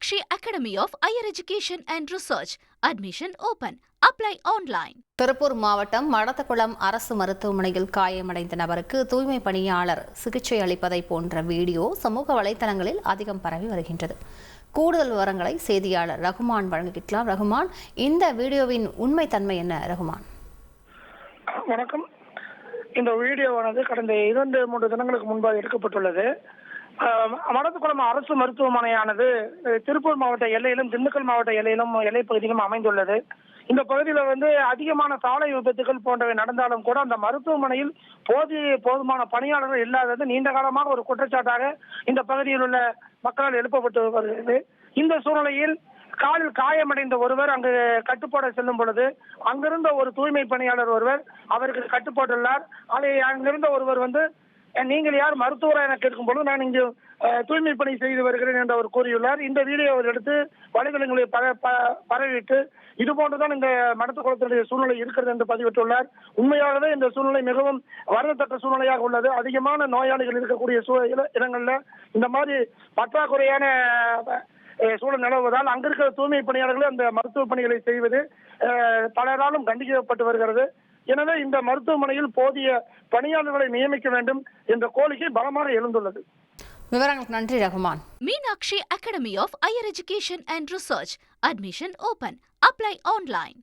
Meenakshi Academy of Higher Education and Research. Admission open. Apply online. Tiruppur மாவட்டம் மடத்தக்குளம் அரசு மருத்துவமனையில் காயமடைந்த நபருக்கு தூய்மை பணியாளர் சிகிச்சை அளிப்பதை போன்ற வீடியோ சமூக வலைதளங்களில் அதிகம் பரவி வருகின்றது கூடுதல் விவரங்களை செய்தியாளர் ரகுமான் வழங்குகின்றார் ரகுமான் இந்த வீடியோவின் உண்மைத்தன்மை என்ன ரகுமான் வணக்கம் இந்த வீடியோவானது கடந்த இரண்டு மூன்று தினங்களுக்கு முன்பாக எடுக்கப்பட்டுள்ளது மடத்துக்குளம் அரசு மருத்துவமனையானது திருப்பூர் மாவட்ட எல்லையிலும் திண்டுக்கல் மாவட்ட எல்லையிலும் எல்லை பகுதியிலும் அமைந்துள்ளது. இந்த பகுதியில் வந்து அதிகமான சாலை விபத்துகள் போன்றவை நடந்தாலும் கூட அந்த மருத்துவமனையில் போதிய போதுமான பணியாளர்கள் இல்லாதது நீண்ட காலமாக ஒரு குற்றச்சாட்டாக இந்த பகுதியில் உள்ள மக்களால் எழுப்பப்பட்டு வருகிறது. இந்த சூழ்நிலையில் காலில் காயமடைந்த ஒருவர் அங்கு கட்டுப்போட செல்லும் பொழுது அங்கிருந்த ஒரு தூய்மை பணியாளர் ஒருவர் அவருக்கு கட்டுப்போட்டுள்ளார் அதை அங்கிருந்த ஒருவர் வந்து நீங்கள் யார் மருத்துவரா என கேட்கும் பொழுது நான் இங்கு தூய்மை பணி செய்து வருகிறேன் என்று அவர் கூறியுள்ளார். இந்த வீடியோ அவர் எடுத்து வலைதளங்களை பர ப- பரவிட்டு இது போன்றுதான் இந்த மடத்துக்குளத்தினுடைய சூழ்நிலை இருக்கிறது என்று பதிவிட்டுள்ளார். உண்மையாகவே இந்த சூழ்நிலை மிகவும் வருந்தத்தக்க சூழ்நிலையாக உள்ளது. அதிகமான நோயாளிகள் இருக்கக்கூடிய சூழ இடங்கள்ல இந்த மாதிரி பற்றாக்குறையான சூழல் நிலவுவதால் அங்க இருக்கிற தூய்மை பணியாளர்கள் அந்த மருத்துவ பணிகளை செய்வது பலராலும் கண்டிக்கப்பட்டு வருகிறது. எனவே இந்த மருத்துவமனையில் போதிய பணியாளர்களை நியமிக்க வேண்டும் என்ற கோரிக்கை பலமாக எழுந்துள்ளது விவரங்களுக்கு நன்றி Rahman Meenakshi Academy of Higher Education and Research. Admission open. Apply online.